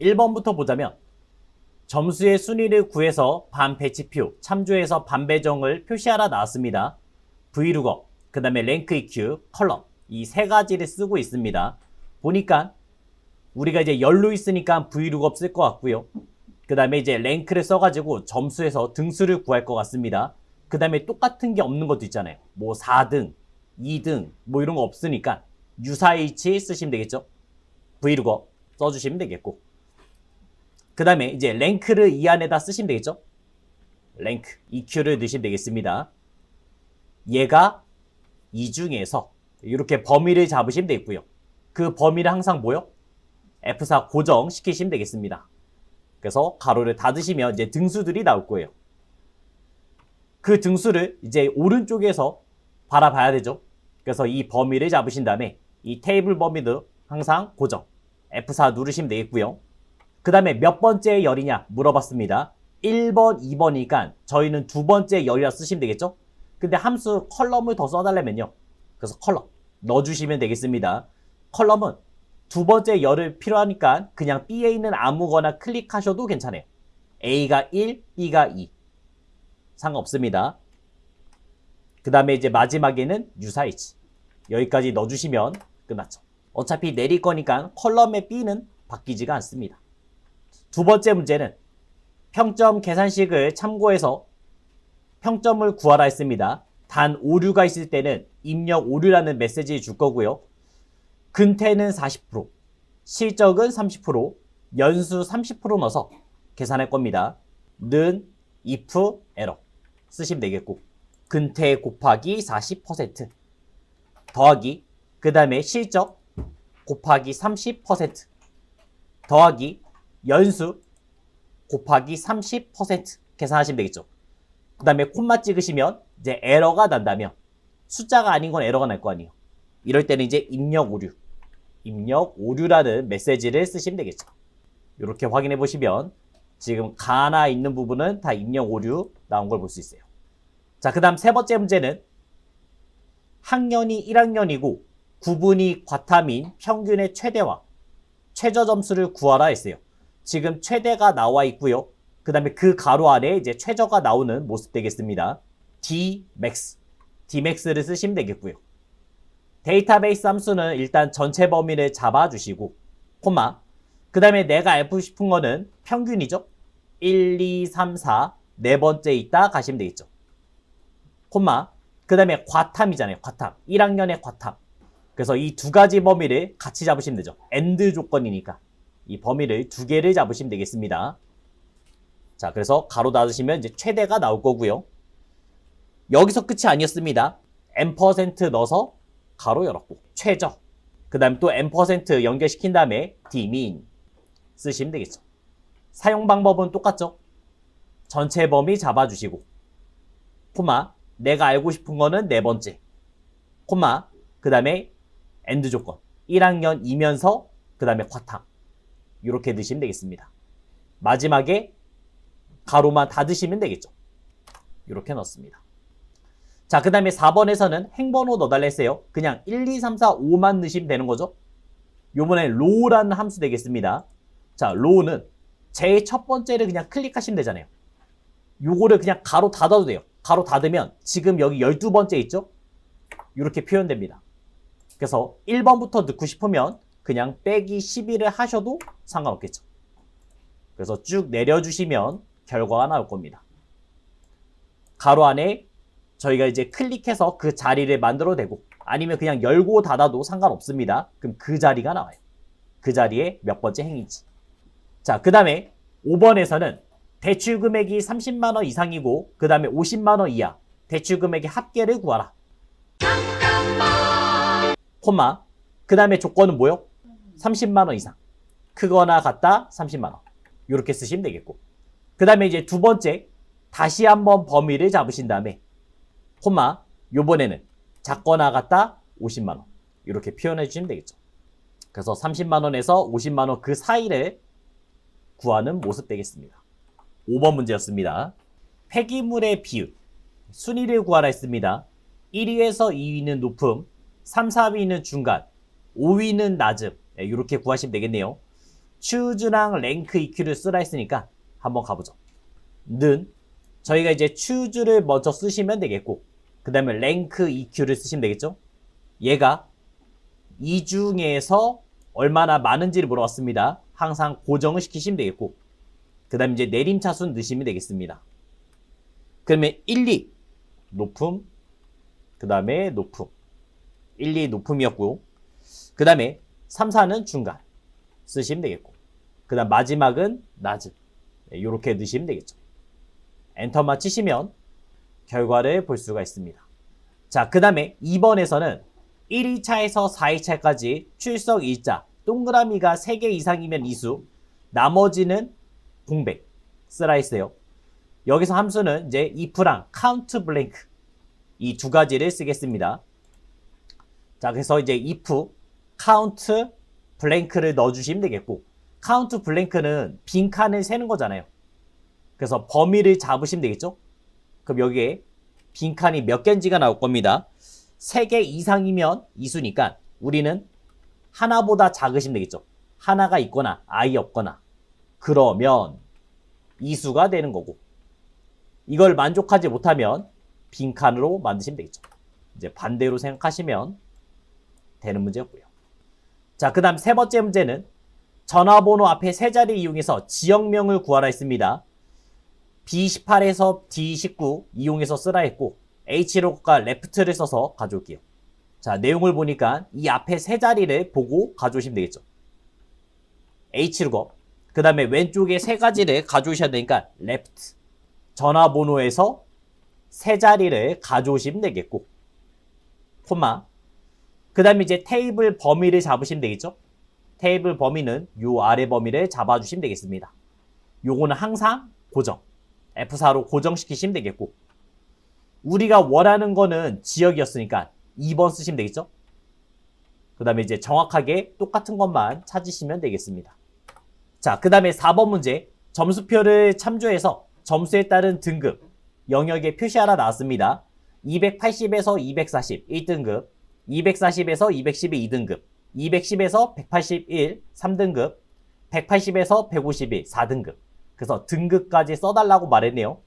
1번부터 보자면 점수의 순위를 구해서 반 배치표, 참조해서 반 배정을 표시하라 나왔습니다. 브이루거, 그 다음에 랭크 EQ, 컬럼 이 세 가지를 쓰고 있습니다. 보니까 우리가 이제 열로 있으니까 브이루거 쓸 것 같고요. 그 다음에 이제 랭크를 써가지고 점수에서 등수를 구할 것 같습니다. 그 다음에 똑같은 게 없는 것도 있잖아요. 뭐 4등, 2등, 뭐 이런 거 없으니까 유사일치 쓰시면 되겠죠. 브이루거 써주시면 되겠고. 그 다음에 이제 랭크를 이 안에다 쓰시면 되겠죠. 랭크, EQ를 넣으시면 되겠습니다. 얘가 이 중에서 이렇게 범위를 잡으시면 되겠고요. 그 범위를 항상 뭐요? F4 고정시키시면 되겠습니다. 그래서 가로를 닫으시면 이제 등수들이 나올 거예요. 그 등수를 이제 오른쪽에서 바라봐야 되죠. 그래서 이 범위를 잡으신 다음에 이 테이블 범위도 항상 고정. F4 누르시면 되겠고요. 그 다음에 몇 번째 열이냐 물어봤습니다. 1번, 2번이니까 저희는 두 번째 열이라 쓰시면 되겠죠? 근데 함수 컬럼을 더 써달라면요. 그래서 컬럼 넣어주시면 되겠습니다. 컬럼은 두 번째 열을 필요하니까 그냥 B에 있는 아무거나 클릭하셔도 괜찮아요. A가 1, B가 2. 상관없습니다. 그 다음에 이제 마지막에는 유사일치. 여기까지 넣어주시면 끝났죠. 어차피 내릴 거니까 컬럼의 B는 바뀌지가 않습니다. 두 번째 문제는 평점 계산식을 참고해서 평점을 구하라 했습니다. 단 오류가 있을 때는 입력 오류라는 메시지 줄 거고요. 근태는 40%, 실적은 30%, 연수 30% 넣어서 계산할 겁니다. 는 if 에러 쓰시면 되겠고 근태 곱하기 40% 더하기 그 다음에 실적 곱하기 30% 더하기 연수 곱하기 30% 계산하시면 되겠죠. 그 다음에 콤마 찍으시면 이제 에러가 난다면 숫자가 아닌 건 에러가 날 거 아니에요. 이럴 때는 이제 입력 오류, 입력 오류라는 메시지를 쓰시면 되겠죠. 이렇게 확인해 보시면 지금 가나 있는 부분은 다 입력 오류 나온 걸 볼 수 있어요. 자, 그 다음 세 번째 문제는 학년이 1학년이고 구분이 과탐인 평균의 최대와 최저 점수를 구하라 했어요. 지금 최대가 나와 있고요. 그 다음에 그 가로 아래 이제 최저가 나오는 모습 되겠습니다. Dmax, Dmax를 쓰시면 되겠고요. 데이터베이스 함수는 일단 전체 범위를 잡아주시고, 콤마. 그 다음에 내가 알고 싶은 거는 평균이죠. 1, 2, 3, 4, 네 번째 있다 가시면 되겠죠. 콤마. 그 다음에 과탐이잖아요. 과탐. 1학년의 과탐. 그래서 이 두 가지 범위를 같이 잡으시면 되죠. AND 조건이니까. 이 범위를 두 개를 잡으시면 되겠습니다. 자, 그래서 가로 닫으시면 이제 최대가 나올 거고요. 여기서 끝이 아니었습니다. n% 넣어서 가로 열었고 최저. 그 다음에 또 n% 연결시킨 다음에 dmin 쓰시면 되겠죠. 사용 방법은 똑같죠. 전체 범위 잡아주시고 콤마 내가 알고 싶은 거는 네 번째 콤마 그 다음에 엔드 조건 1학년 이면서 그 다음에 과탐 이렇게 넣으시면 되겠습니다. 마지막에 가로만 닫으시면 되겠죠. 이렇게 넣습니다. 자, 그 다음에 4번에서는 행번호 넣어달라 했어요. 그냥 1, 2, 3, 4, 5만 넣으시면 되는 거죠. 요번에 row라는 함수 되겠습니다. 자, row는 제일 첫 번째를 그냥 클릭하시면 되잖아요. 요거를 그냥 가로 닫아도 돼요. 가로 닫으면 지금 여기 12번째 있죠? 이렇게 표현됩니다. 그래서 1번부터 넣고 싶으면 그냥 빼기 12를 하셔도 상관없겠죠. 그래서 쭉 내려주시면 결과가 나올 겁니다. 가로 안에 저희가 이제 클릭해서 그 자리를 만들어내고 아니면 그냥 열고 닫아도 상관없습니다. 그럼 그 자리가 나와요. 그 자리에 몇 번째 행인지. 자, 그 다음에 5번에서는 대출 금액이 30만 원 이상이고 그 다음에 50만 원 이하 대출 금액의 합계를 구하라. 콤마. 그 다음에 조건은 뭐요? 30만 원 이상. 크거나 같다 30만 원. 이렇게 쓰시면 되겠고. 그 다음에 이제 두 번째 다시 한번 범위를 잡으신 다음에 콤마 요번에는 작거나 같다 50만 원. 이렇게 표현해 주시면 되겠죠. 그래서 30만 원에서 50만 원 그 사이를 구하는 모습 되겠습니다. 5번 문제였습니다. 폐기물의 비율. 순위를 구하라 했습니다. 1위에서 2위는 높음, 3, 4위는 중간, 5위는 낮음. 네, 이렇게 구하시면 되겠네요. choose랑 rank EQ를 쓰라 했으니까 한번 가보죠. 는 저희가 이제 choose를 먼저 쓰시면 되겠고 그 다음에 rank EQ를 쓰시면 되겠죠. 얘가 이 중에서 얼마나 많은지를 물어봤습니다. 항상 고정을 시키시면 되겠고 그 다음에 이제 내림차순 넣으시면 되겠습니다. 그러면 1, 2 높음 그 다음에 높음 1, 2 높음이었고요. 그 다음에 3, 4는 중간 쓰시면 되겠고 그 다음 마지막은 낮음 이렇게 넣으시면 되겠죠. 엔터만 치시면 결과를 볼 수가 있습니다. 자, 그 다음에 2번에서는 1위차에서 4위차까지 출석 일자 동그라미가 3개 이상이면 이수 나머지는 공백 쓰라 했어요. 여기서 함수는 이제 if랑 count blank 이 두 가지를 쓰겠습니다. 자, 그래서 이제 if count blank를 넣어주시면 되겠고 count blank는 빈 칸을 세는 거잖아요. 그래서 범위를 잡으시면 되겠죠? 그럼 여기에 빈 칸이 몇 개인지가 나올 겁니다. 3개 이상이면 이수니까 우리는 하나보다 작으시면 되겠죠. 하나가 있거나 아예 없거나 그러면 이수가 되는 거고 이걸 만족하지 못하면 빈칸으로 만드시면 되겠죠. 이제 반대로 생각하시면 되는 문제였고요. 자, 그 다음 세 번째 문제는 전화번호 앞에 세 자리 이용해서 지역명을 구하라 했습니다. B18에서 D19 이용해서 쓰라 했고 H로가 레프트를 써서 가져올게요. 자, 내용을 보니까 이 앞에 세 자리를 보고 가져오시면 되겠죠. H로거 그 다음에 왼쪽에 세 가지를 가져오셔야 되니까 left 전화번호에서 세 자리를 가져오시면 되겠고 콤마 그 다음에 이제 테이블 범위를 잡으시면 되겠죠? 테이블 범위는 요 아래 범위를 잡아주시면 되겠습니다. 요거는 항상 고정 F4로 고정시키시면 되겠고 우리가 원하는 거는 지역이었으니까 2번 쓰시면 되겠죠? 그 다음에 이제 정확하게 똑같은 것만 찾으시면 되겠습니다. 자, 그 다음에 4번 문제. 점수표를 참조해서 점수에 따른 등급, 영역에 표시하라 나왔습니다. 280에서 240, 1등급, 240에서 212, 2등급, 210에서 181, 3등급, 180에서 151, 4등급. 그래서 등급까지 써달라고 말했네요.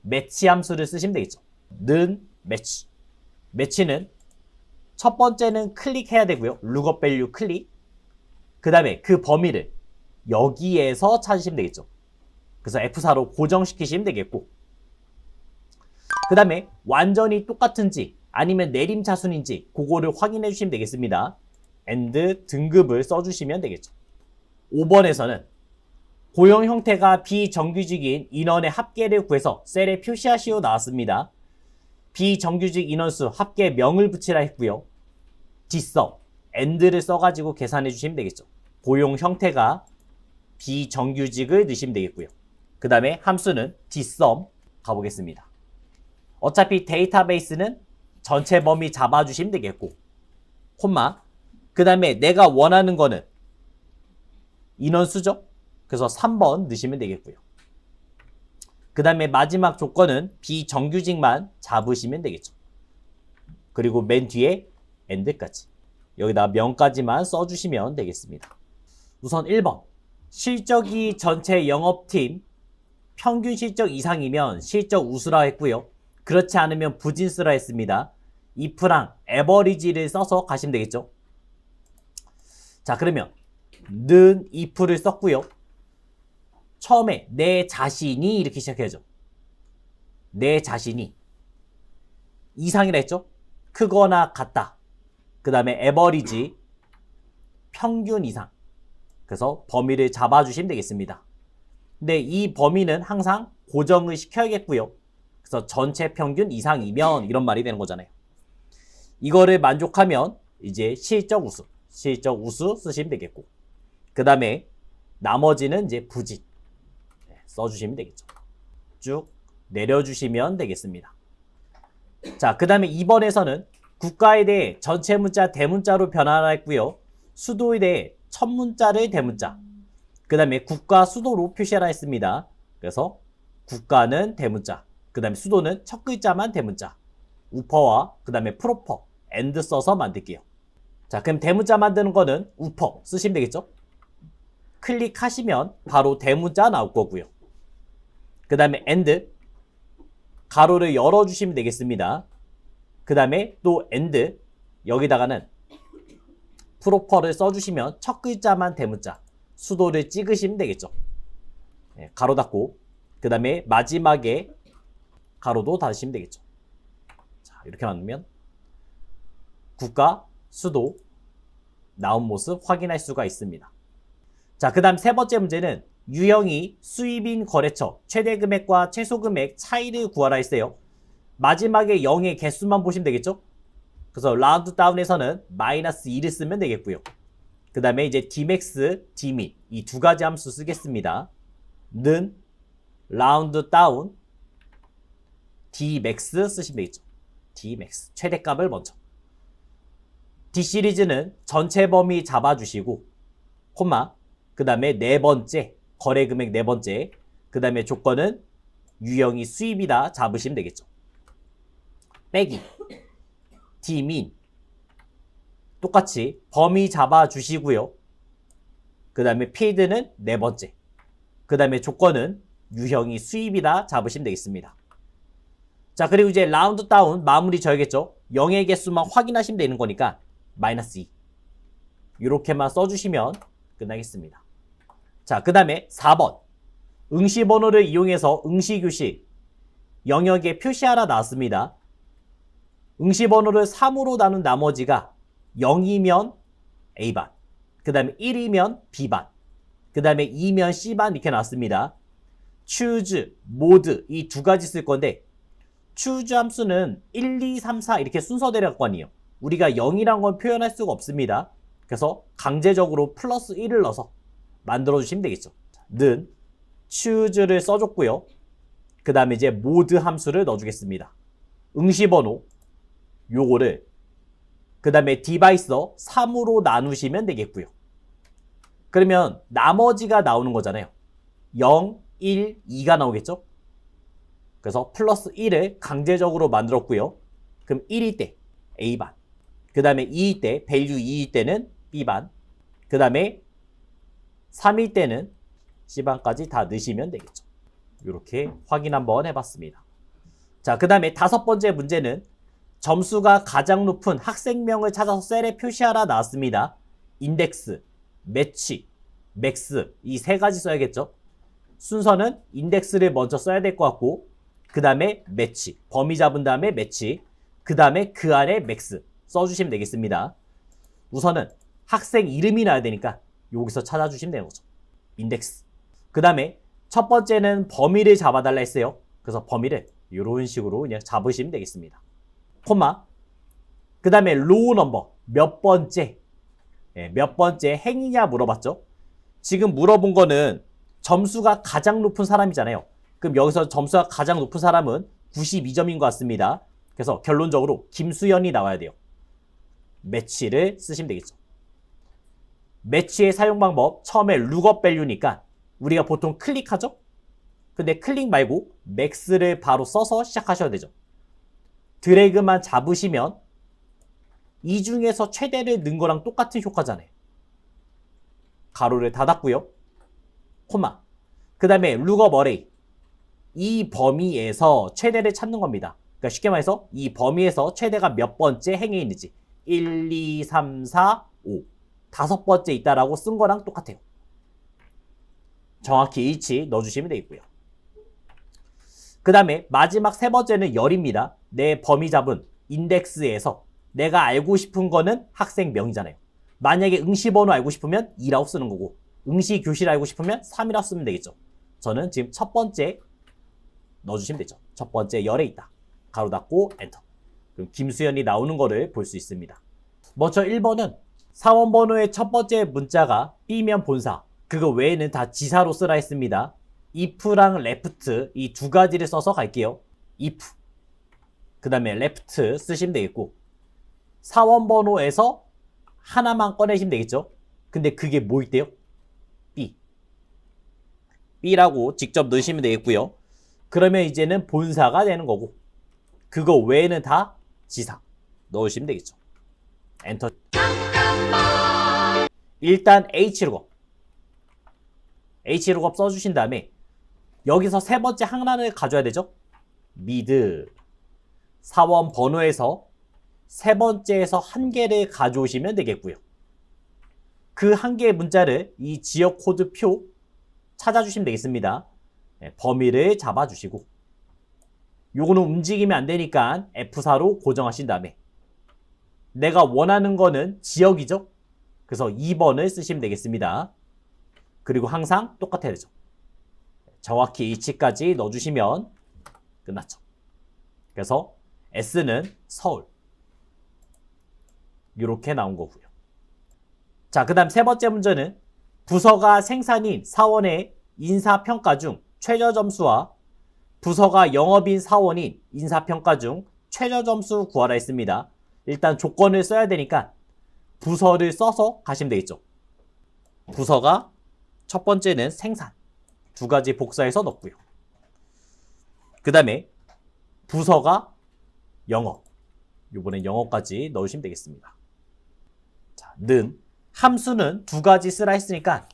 매치 함수를 쓰시면 되겠죠. 는 매치. 매치는 첫 번째는 클릭해야 되고요. 룩업 밸류 클릭. 그 다음에 그 범위를 여기에서 찾으시면 되겠죠. 그래서 F4로 고정시키시면 되겠고 그 다음에 완전히 똑같은지 아니면 내림차순인지 그거를 확인해 주시면 되겠습니다. and 등급을 써주시면 되겠죠. 5번에서는 고용 형태가 비정규직인 인원의 합계를 구해서 셀에 표시하시오 나왔습니다. 비정규직 인원수 합계 명을 붙이라 했고요. 뒷서 and를 써가지고 계산해 주시면 되겠죠. 고용 형태가 비정규직을 넣으시면 되겠고요. 그 다음에 함수는 dsum 가보겠습니다. 어차피 데이터베이스는 전체 범위 잡아주시면 되겠고 콤마 그 다음에 내가 원하는 거는 인원수죠. 그래서 3번 넣으시면 되겠고요. 그 다음에 마지막 조건은 비정규직만 잡으시면 되겠죠. 그리고 맨 뒤에 end까지 여기다 명까지만 써주시면 되겠습니다. 우선 1번 실적이 전체 영업팀 평균 실적 이상이면 실적 우수라 했고요. 그렇지 않으면 부진수라 했습니다. If랑 에버리지를 써서 가시면 되겠죠. 자 그러면 는 if를 썼고요. 처음에 내 자신이 이렇게 시작해야죠. 내 자신이 이상이라 했죠. 크거나 같다. 그 다음에 에버리지 평균 이상 그래서 범위를 잡아주시면 되겠습니다. 근데 이 범위는 항상 고정을 시켜야겠고요. 그래서 전체 평균 이상이면 이런 말이 되는 거잖아요. 이거를 만족하면 이제 실적 우수, 실적 우수 쓰시면 되겠고 그 다음에 나머지는 이제 부진 네, 써주시면 되겠죠. 쭉 내려주시면 되겠습니다. 자, 그 다음에 2번에서는 국가에 대해 전체 문자 대문자로 변환했고요. 수도에 대해 첫 문자를 대문자. 그 다음에 국가 수도로 표시하라 했습니다. 그래서 국가는 대문자. 그 다음에 수도는 첫 글자만 대문자. 우퍼와 그 다음에 프로퍼, 엔드 써서 만들게요. 자, 그럼 대문자 만드는 거는 우퍼 쓰시면 되겠죠? 클릭하시면 바로 대문자 나올 거고요. 그 다음에 end 가로를 열어주시면 되겠습니다. 그 다음에 또 end 여기다가는 프로퍼를 써주시면 첫 글자만 대문자 수도를 찍으시면 되겠죠. 네, 가로 닫고 그 다음에 마지막에 가로도 닫으시면 되겠죠. 자 이렇게 만들면 국가 수도 나온 모습 확인할 수가 있습니다. 자, 그 다음 세 번째 문제는 유형이 수입인 거래처 최대 금액과 최소 금액 차이를 구하라 했어요. 마지막에 0의 개수만 보시면 되겠죠? 그래서 라운드 다운에서는 마이너스 2를 쓰면 되겠고요. 그 다음에 이제 dmax, dmin 이 두 가지 함수 쓰겠습니다. 는 라운드 다운 dmax 쓰시면 되겠죠. dmax 최대값을 먼저 D 시리즈는 전체 범위 잡아주시고 콤마 그 다음에 네 번째 거래 금액 네 번째 그 다음에 조건은 유형이 수입이다 잡으시면 되겠죠. 빼기 D민 똑같이 범위 잡아주시고요. 그 다음에 필드는 네 번째 그 다음에 조건은 유형이 수입이다 잡으시면 되겠습니다. 자 그리고 이제 라운드 다운 마무리 져야겠죠. 0의 개수만 확인하시면 되는 거니까 마이너스 2 이렇게만 써주시면 끝나겠습니다. 자, 그 다음에 4번 응시 번호를 이용해서 응시 교시 영역에 표시하라 나왔습니다. 응시 번호를 3으로 나눈 나머지가 0이면 A반, 그 다음에 1이면 B반, 그 다음에 2면 C반 이렇게 나왔습니다. choose, mode 이 두 가지 쓸 건데 choose 함수는 1, 2, 3, 4 이렇게 순서대로 갖고 아니에요. 우리가 0이란 건 표현할 수가 없습니다. 그래서 강제적으로 플러스 1을 넣어서 만들어 주시면 되겠죠. 는 choose를 써줬고요. 그 다음에 이제 mode 함수를 넣어주겠습니다. 응시번호 요거를 그 다음에 디바이서 3으로 나누시면 되겠고요. 그러면 나머지가 나오는 거잖아요. 0, 1, 2가 나오겠죠? 그래서 플러스 1을 강제적으로 만들었고요. 그럼 1일 때 A반, 그 다음에 2일 때, 밸류 2일 때는 B반, 그 다음에 3일 때는 C반까지 다 넣으시면 되겠죠. 이렇게 확인 한번 해봤습니다. 자, 그 다음에 다섯 번째 문제는 점수가 가장 높은 학생명을 찾아서 셀에 표시하라 나왔습니다. 인덱스, 매치, 맥스 이 세 가지 써야겠죠. 순서는 인덱스를 먼저 써야 될 것 같고 그 다음에 매치, 범위 잡은 다음에 매치, 그 다음에 그 안에 맥스 써주시면 되겠습니다. 우선은 학생 이름이 나야 되니까 여기서 찾아주시면 되는 거죠. 인덱스. 그 다음에 첫 번째는 범위를 잡아달라 했어요. 그래서 범위를 이런 식으로 그냥 잡으시면 되겠습니다. 콤마. 그 다음에 로우 넘버 몇 번째 예, 몇 번째 행이냐 물어봤죠. 지금 물어본 거는 점수가 가장 높은 사람이잖아요. 그럼 여기서 점수가 가장 높은 사람은 92점인 것 같습니다. 그래서 결론적으로 김수현이 나와야 돼요. 매치를 쓰시면 되겠죠. 매치의 사용 방법 처음에 룩업 밸류니까 우리가 보통 클릭하죠? 근데 클릭 말고 맥스를 바로 써서 시작하셔야 되죠. 드래그만 잡으시면 이 중에서 최대를 넣은 거랑 똑같은 효과잖아요. 가로를 닫았고요. 코마. 그 다음에 룩업 어레이. 이 범위에서 최대를 찾는 겁니다. 그러니까 쉽게 말해서 이 범위에서 최대가 몇 번째 행에 있는지 1, 2, 3, 4, 5 다섯 번째 있다라고 쓴 거랑 똑같아요. 정확히 H 넣어주시면 되겠고요. 그 다음에 마지막 세 번째는 열입니다. 내 범위 잡은 인덱스에서 내가 알고 싶은 거는 학생명이잖아요. 만약에 응시번호 알고 싶으면 2라고 쓰는 거고 응시 교실 알고 싶으면 3이라고 쓰면 되겠죠. 저는 지금 첫 번째 넣어주시면 되죠. 첫 번째 열에 있다. 가로 닫고 엔터. 그럼 김수현이 나오는 거를 볼 수 있습니다. 먼저 1번은 사원 번호의 첫 번째 문자가 B면 본사, 그거 외에는 다 지사로 쓰라 했습니다. if랑 left 이 두 가지를 써서 갈게요. if 그 다음에 left 쓰시면 되겠고 사원 번호에서 하나만 꺼내시면 되겠죠. 근데 그게 뭐 있대요? B B라고 직접 넣으시면 되겠고요. 그러면 이제는 본사가 되는 거고 그거 외에는 다 지사 넣으시면 되겠죠. 엔터 일단 고 H룩업 써주신 다음에 여기서 세 번째 항란을 가져야 되죠. 미드 사원 번호에서 세 번째에서 한 개를 가져오시면 되겠고요. 그 한 개의 문자를 이 지역 코드 표 찾아주시면 되겠습니다. 네, 범위를 잡아주시고 요거는 움직이면 안 되니까 F4로 고정하신 다음에 내가 원하는 거는 지역이죠. 그래서 2번을 쓰시면 되겠습니다. 그리고 항상 똑같아야 되죠. 정확히 H까지 넣어주시면 끝났죠. 그래서 S는 서울. 이렇게 나온 거고요. 자, 그 다음 세 번째 문제는 부서가 생산인 사원의 인사평가 중 최저 점수와 부서가 영업인 사원인 인사평가 중 최저 점수 구하라 했습니다. 일단 조건을 써야 되니까 부서를 써서 가시면 되겠죠. 부서가 첫 번째는 생산. 두 가지 복사해서 넣고요. 그 다음에 부서가 영업. 요번엔 영어까지 넣으시면 되겠습니다. 자, 는 함수는 두 가지 쓰라 했으니까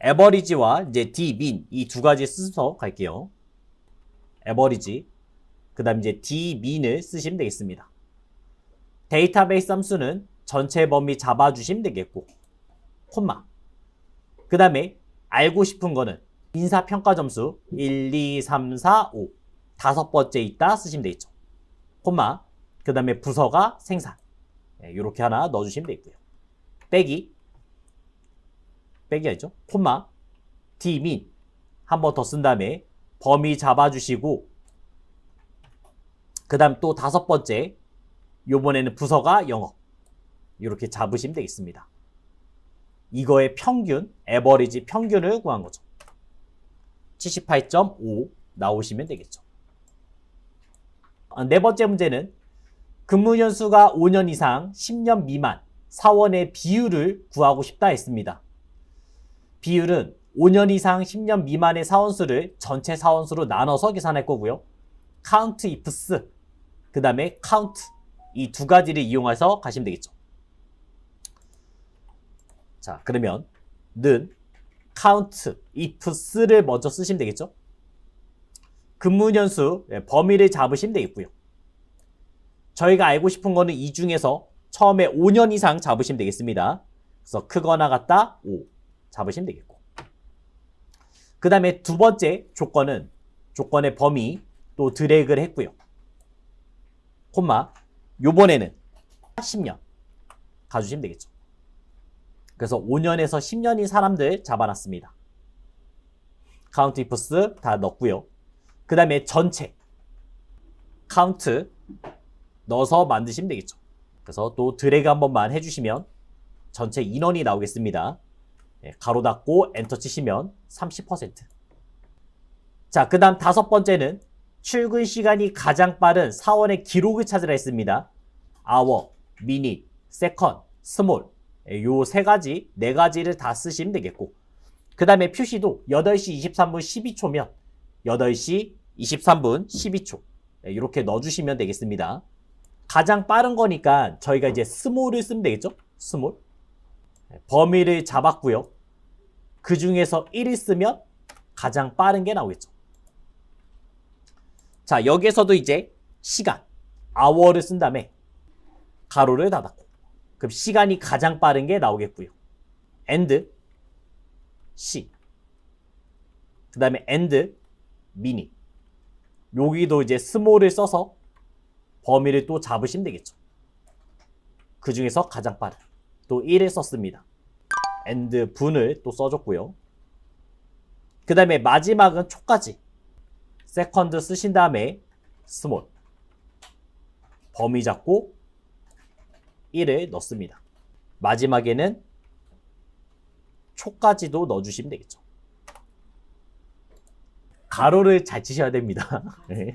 에버리지와 이제 d min 이 두 가지 써서 갈게요. 에버리지 그 다음 이제 d min을 쓰시면 되겠습니다. 데이터베이스 함수는 전체 범위 잡아주시면 되겠고 콤마 그 다음에 알고 싶은 거는 인사평가 점수 1, 2, 3, 4, 5 다섯 번째 있다 쓰시면 되겠죠. 콤마 그 다음에 부서가 생산 이렇게 하나 넣어주시면 되고요. 빼기 빼기 알죠? 콤마 디민 한번 더 쓴 다음에 범위 잡아주시고 그 다음 또 다섯 번째 요번에는 부서가 영어 이렇게 잡으시면 되겠습니다. 이거의 평균, 에버리지 평균을 구한 거죠. 78.5 나오시면 되겠죠. 아, 네 번째 문제는 근무 연수가 5년 이상 10년 미만 사원의 비율을 구하고 싶다 했습니다. 비율은 5년 이상 10년 미만의 사원수를 전체 사원수로 나눠서 계산할 거고요. count ifs 그 다음에 count 이두 가지를 이용해서 가시면 되겠죠. 자 그러면 는 count ifs를 먼저 쓰시면 되겠죠. 근무년수 예, 범위를 잡으시면 되겠고요. 저희가 알고 싶은 거는 이 중에서 처음에 5년 이상 잡으시면 되겠습니다. 그래서 크거나 같다 5 잡으시면 되겠고. 그 다음에 두 번째 조건은 조건의 범위 또 드래그를 했고요. 콤마 요번에는 10년 가주시면 되겠죠. 그래서 5년에서 10년인 사람들 잡아놨습니다. 카운트 이프스 다 넣고요. 그 다음에 전체 카운트 넣어서 만드시면 되겠죠. 그래서 또 드래그 한 번만 해주시면 전체 인원이 나오겠습니다. 예, 가로 닫고 엔터 치시면 30%. 자, 그 다음 다섯 번째는 출근 시간이 가장 빠른 사원의 기록을 찾으라 했습니다. 아워, 미니, 세컨, 스몰 요세 가지, 네 가지를 다 쓰시면 되겠고 그 다음에 표시도 8시 23분 12초면 8시 23분 12초 이렇게 넣어주시면 되겠습니다. 가장 빠른 거니까 저희가 이제 스몰을 쓰면 되겠죠? 스몰 범위를 잡았고요. 그 중에서 1을 쓰면 가장 빠른 게 나오겠죠. 자, 여기에서도 이제 시간, hour를 쓴 다음에 가로를 닫았고 그럼 시간이 가장 빠른 게 나오겠고요. and c 그 다음에 and mini 여기도 이제 스몰을 써서 범위를 또 잡으시면 되겠죠. 그 중에서 가장 빠른 또 1을 썼습니다. and 분을 또 써줬고요. 그 다음에 마지막은 초까지 세컨드 쓰신 다음에 스몰 범위 잡고 1을 넣습니다. 마지막에는 초까지도 넣어주시면 되겠죠. 가로를 잘 치셔야 됩니다. 네.